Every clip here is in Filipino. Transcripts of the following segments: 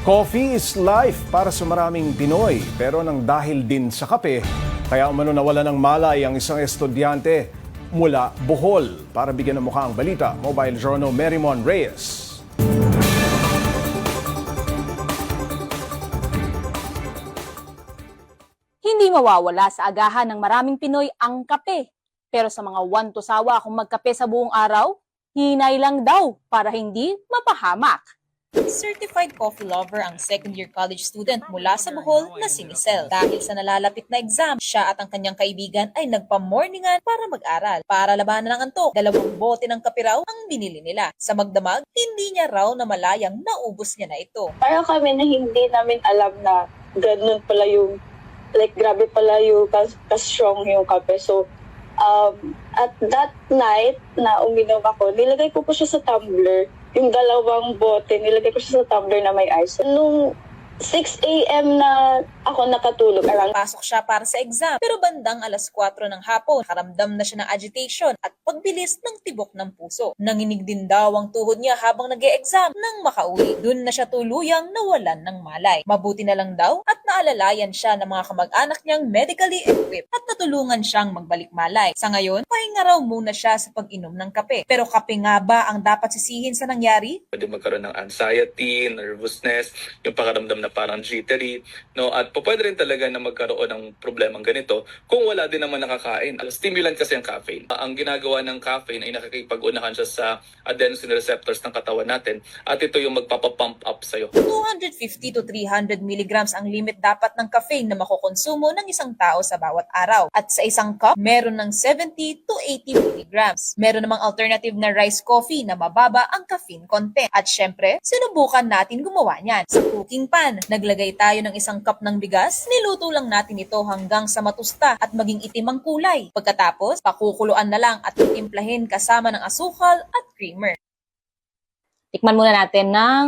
Coffee is life para sa maraming Pinoy. Pero nang dahil din sa kape, kaya umano nawala ng malay ang isang estudyante mula Bohol. Para bigyan ng mukha ang balita, Mobile Journal Merimon Reyes. Hindi mawawala sa agahan ng maraming Pinoy ang kape. Pero sa mga one to sawa kung magkape sa buong araw, hinay lang daw para hindi mapahamak. Certified coffee lover ang second year college student mula sa Bohol na si Michelle. Dahil sa nalalapit na exam, siya at ang kanyang kaibigan ay nagpa-morningan para mag-aral. Para labanan ang antok, dalawang bote ng kape raw ang binili nila. Sa magdamag, hindi niya raw na malayang naubos niya na ito. parang kami na hindi namin alam na ganun pala yung, like, grabe pala yung kas, strong yung kape. So, um, at that night na uminom ako, nilagay ko po siya sa tumbler. Yung dalawang bote, nilagay ko siya sa tumbler na may ice. Nung 6 a.m. na ako nakatulog, around Pasok siya para sa exam, pero bandang alas 4 ng hapon, karamdam na siya ng agitation at pagbilis ng tibok ng puso. Nanginig din daw ang tuhod niya habang nag exam nang makauwi. Doon na siya tuluyang nawalan ng malay. Mabuti na lang daw at naalalayan siya ng mga kamag-anak niyang medically equipped at natulungan siyang magbalik malay. Sa ngayon, pahinga raw muna siya sa pag-inom ng kape. Pero kape nga ba ang dapat sisihin sa nangyari? pwede magkaroon ng anxiety, nervousness, yung pakaramdam na parang jittery, no? At po pwede rin talaga na magkaroon ng problemang ganito kung wala din naman nakakain. Stimulant kasi ang caffeine. Ang ginagawa ng caffeine ay nakikipag-unahan siya sa adenosine receptors ng katawan natin at ito yung magpapapump up sa'yo. 250 to 300 milligrams ang limit dapat ng caffeine na makokonsumo ng isang tao sa bawat araw. At sa isang cup, meron ng 70 to 80 milligrams. Meron namang alternative na rice coffee na mababa ang caffeine content. At syempre, sinubukan natin gumawa niyan. Sa cooking pan, naglagay tayo ng isang cup ng bigas, niluto lang natin ito hanggang sa matusta at maging itim ang kulay. Pagkatapos, pakukuluan na lang at titimplahin kasama ng asukal at creamer. Tikman muna natin ng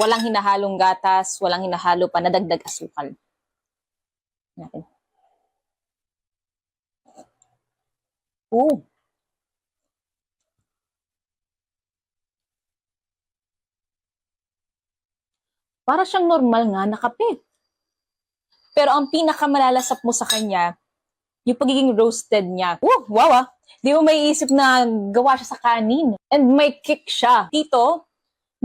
walang hinahalong gatas, walang hinahalo pa na dagdag asukal. Natin. Oo. Para siyang normal nga na kape. Pero ang pinakamalalasap mo sa kanya, yung pagiging roasted niya. Oh, wow ah! Di mo may isip na gawa siya sa kanin. And may kick siya. Dito,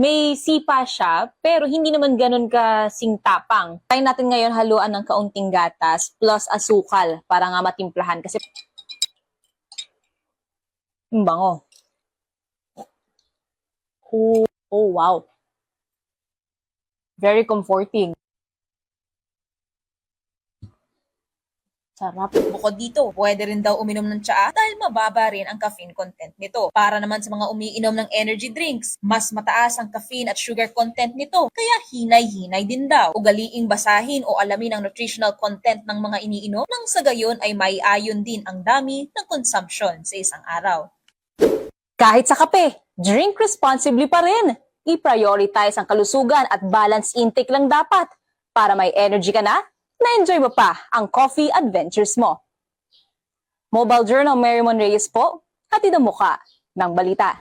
may sipa siya, pero hindi naman ganun ka singtapang. Try natin ngayon haluan ng kaunting gatas plus asukal para nga matimplahan. Kasi, ang bango. Oh, oh, wow. Very comforting. Sarap. Bukod dito, pwede rin daw uminom ng tsaa dahil mababa rin ang caffeine content nito. Para naman sa mga umiinom ng energy drinks, mas mataas ang caffeine at sugar content nito, kaya hinay-hinay din daw. Ugaliing basahin o alamin ang nutritional content ng mga iniinom nang sa gayon ay maiayon din ang dami ng consumption sa isang araw. Kahit sa kape, drink responsibly pa rin. I-prioritize ang kalusugan at balance intake lang dapat para may energy ka na, na-enjoy mo pa ang coffee adventures mo. Mobile Journal Merrimon Reyes po, hatid ang muka ng balita.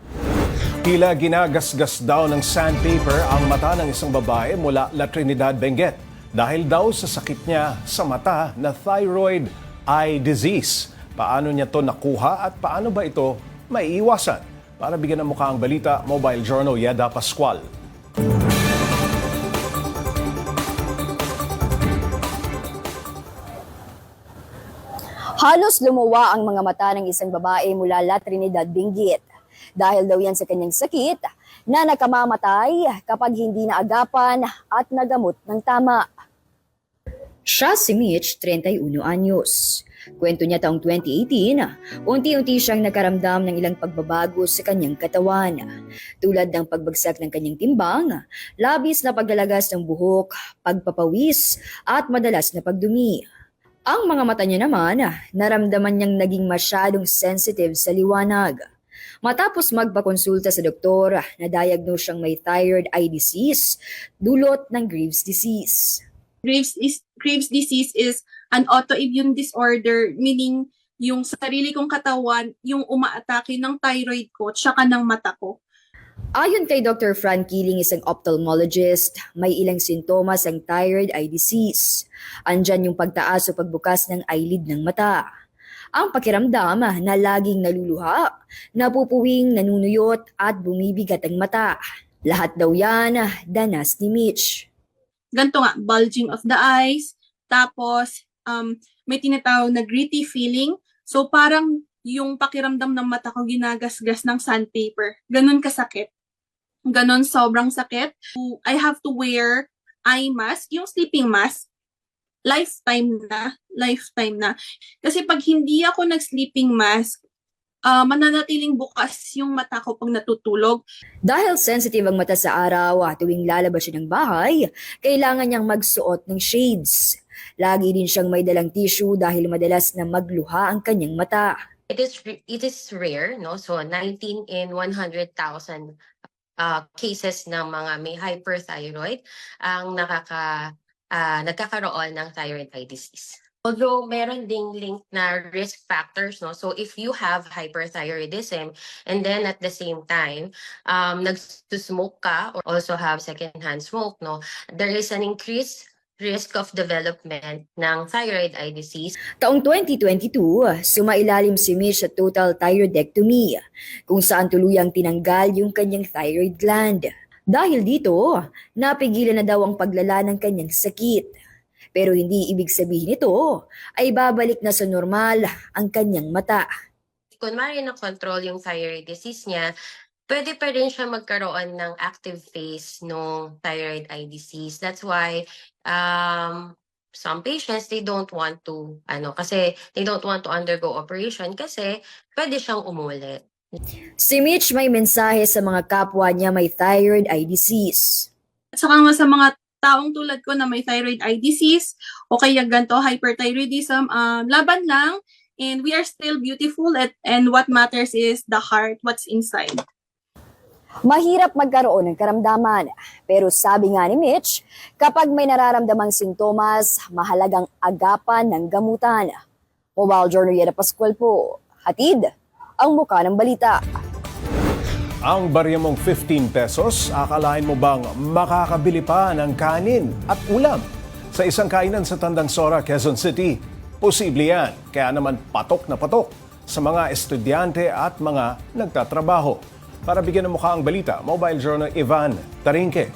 Tila ginagasgas daw ng sandpaper ang mata ng isang babae mula La Trinidad, Benguet. Dahil daw sa sakit niya sa mata na thyroid eye disease. Paano niya to nakuha at paano ba ito maiiwasan? Para bigyan ng mukha ang balita, Mobile Journal Yeda Pascual. Halos lumuwa ang mga mata ng isang babae mula La Trinidad, Benguet. Dahil daw yan sa kanyang sakit na nakamamatay kapag hindi naagapan at nagamot ng tama. Siya si Mitch, 31 anyos. Kwento niya taong 2018, unti-unti siyang nakaramdam ng ilang pagbabago sa kanyang katawan. Tulad ng pagbagsak ng kanyang timbang, labis na paglalagas ng buhok, pagpapawis, at madalas na pagdumi. Ang mga mata niya naman, naramdaman niyang naging masyadong sensitive sa liwanag. Matapos magpakonsulta sa doktor, na-diagnose siyang may thyroid eye disease, dulot ng Graves' disease. Graves is Graves disease is an autoimmune disorder meaning yung sarili kong katawan yung umaatake ng thyroid ko tsaka ng mata ko. Ayon kay Dr. Fran Keeling, isang ophthalmologist, may ilang sintomas ang thyroid eye disease. Andyan yung pagtaas o pagbukas ng eyelid ng mata. Ang pakiramdam na laging naluluha, napupuwing, nanunuyot at bumibigat ang mata. Lahat daw yan danas ni Mitch. Ganito nga, bulging of the eyes. Tapos, um, may tinatawag na gritty feeling. So, parang yung pakiramdam ng mata ko ginagasgas ng sandpaper. Ganon kasakit. Ganon sobrang sakit. I have to wear eye mask, yung sleeping mask. Lifetime na. Lifetime na. Kasi pag hindi ako nag-sleeping mask, ah mananatiling bukas yung mata ko pag natutulog. Dahil sensitive ang mata sa araw at tuwing lalabas siya ng bahay, kailangan niyang magsuot ng shades. Lagi din siyang may dalang tissue dahil madalas na magluha ang kanyang mata. It is it is rare, no? So 19 in 100,000 uh, cases ng mga may hyperthyroid ang nakaka ah, nagkakaroon ng thyroid eye disease. Although meron ding link na risk factors, no? So if you have hyperthyroidism and then at the same time um nag-smoke ka or also have secondhand smoke, no? There is an increased risk of development ng thyroid eye disease Taong 2022, sumailalim si Mitch sa total thyroidectomy, kung saan tuluyang tinanggal yung kanyang thyroid gland. Dahil dito, napigilan na daw ang paglala ng kanyang sakit. Pero hindi ibig sabihin nito ay babalik na sa normal ang kanyang mata. kunwari na-control yung thyroid disease niya, pwede pa rin siya magkaroon ng active phase ng thyroid eye disease. That's why um, some patients, they don't want to, ano, kasi they don't want to undergo operation kasi pwede siyang umulit. Si Mitch may mensahe sa mga kapwa niya may thyroid eye disease. At saka nga sa mga taong tulad ko na may thyroid eye disease o kaya ganito, hyperthyroidism, um, laban lang and we are still beautiful at, and what matters is the heart, what's inside. Mahirap magkaroon ng karamdaman. Pero sabi nga ni Mitch, kapag may nararamdamang sintomas, mahalagang agapan ng gamutan. Mobile Journal Yeda Pascual po. Hatid ang muka ng balita. Ang barya mong 15 pesos, akalain mo bang makakabili pa ng kanin at ulam sa isang kainan sa Tandang Sora, Quezon City? Posible yan, kaya naman patok na patok sa mga estudyante at mga nagtatrabaho. Para bigyan ng mukha ang balita, Mobile Journal Ivan Tarinque.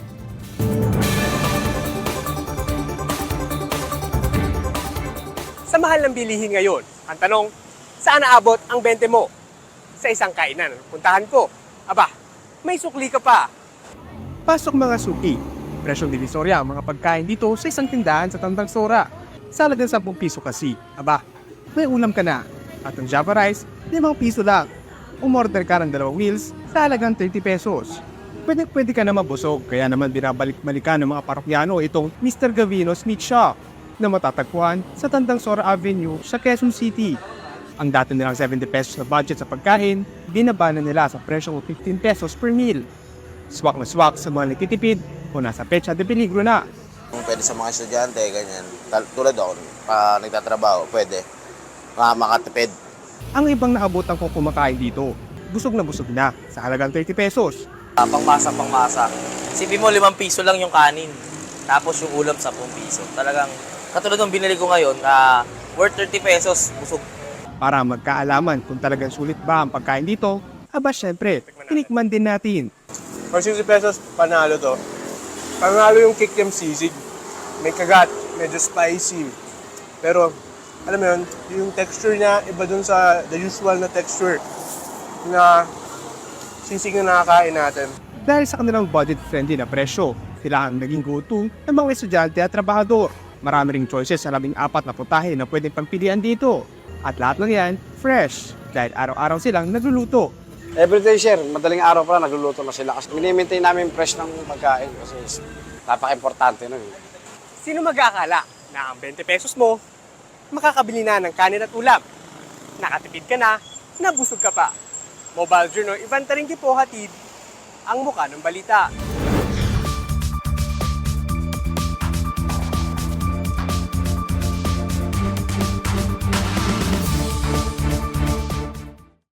Sa mahal ng bilihin ngayon, ang tanong, saan naabot ang 20 mo? Sa isang kainan. Puntahan ko. Aba, may sukli ka pa. Pasok mga suki. Presyong divisorya ang mga pagkain dito sa isang tindahan sa Tandang Sora. Sa halagang 10 piso kasi. Aba, may ulam ka na. At ang Java Rice, 5 piso lang. Umorder ka ng dalawang wheels sa halagang 30 pesos. Pwede, pwede ka na mabusog, kaya naman binabalik-balikan ng mga parokyano itong Mr. Gavino's Meat Shop na matatagpuan sa Tandang Sora Avenue sa Quezon City. Ang dati nilang 70 pesos na budget sa pagkain, binaba na nila sa presyong 15 pesos per meal. Swak na swak sa mga nagtitipid o nasa pecha de peligro na. Kung pwede sa mga estudyante, ganyan. Tulad ako, pa nagtatrabaho, pwede. Mga makatipid. Ang ibang naabutan kong kumakain dito, busog na busog na sa halagang 30 pesos. Ah, pangmasa, pangmasa. Sipin mo, limang piso lang yung kanin. Tapos yung ulam, 10 piso. Talagang, katulad ng binili ko ngayon, na worth 30 pesos, busog. Para magkaalaman kung talagang sulit ba ang pagkain dito, aba syempre, tinikman din natin. For 60 pesos, panalo to. Panalo yung kikiam sisig. May kagat, medyo spicy. Pero, alam mo yun, yung texture niya, iba dun sa the usual na texture na sisig na nakakain natin. Dahil sa kanilang budget-friendly na presyo, sila ang naging go-to ng mga estudyante at trabahador. Marami ring choices sa labing apat na putahe na pwedeng pagpilian dito. At lahat ng yan, fresh. Dahil araw-araw silang nagluluto. Everyday sir, madaling araw pa nagluluto na sila kasi minimaintain namin fresh ng pagkain kasi napaka-importante nun. Sino mag-akala na ang 20 pesos mo, makakabili na ng kanin at ulam? Nakatipid ka na, nabusog ka pa. Mobile Journal, Ivan Taringki po hatid ang muka ng balita.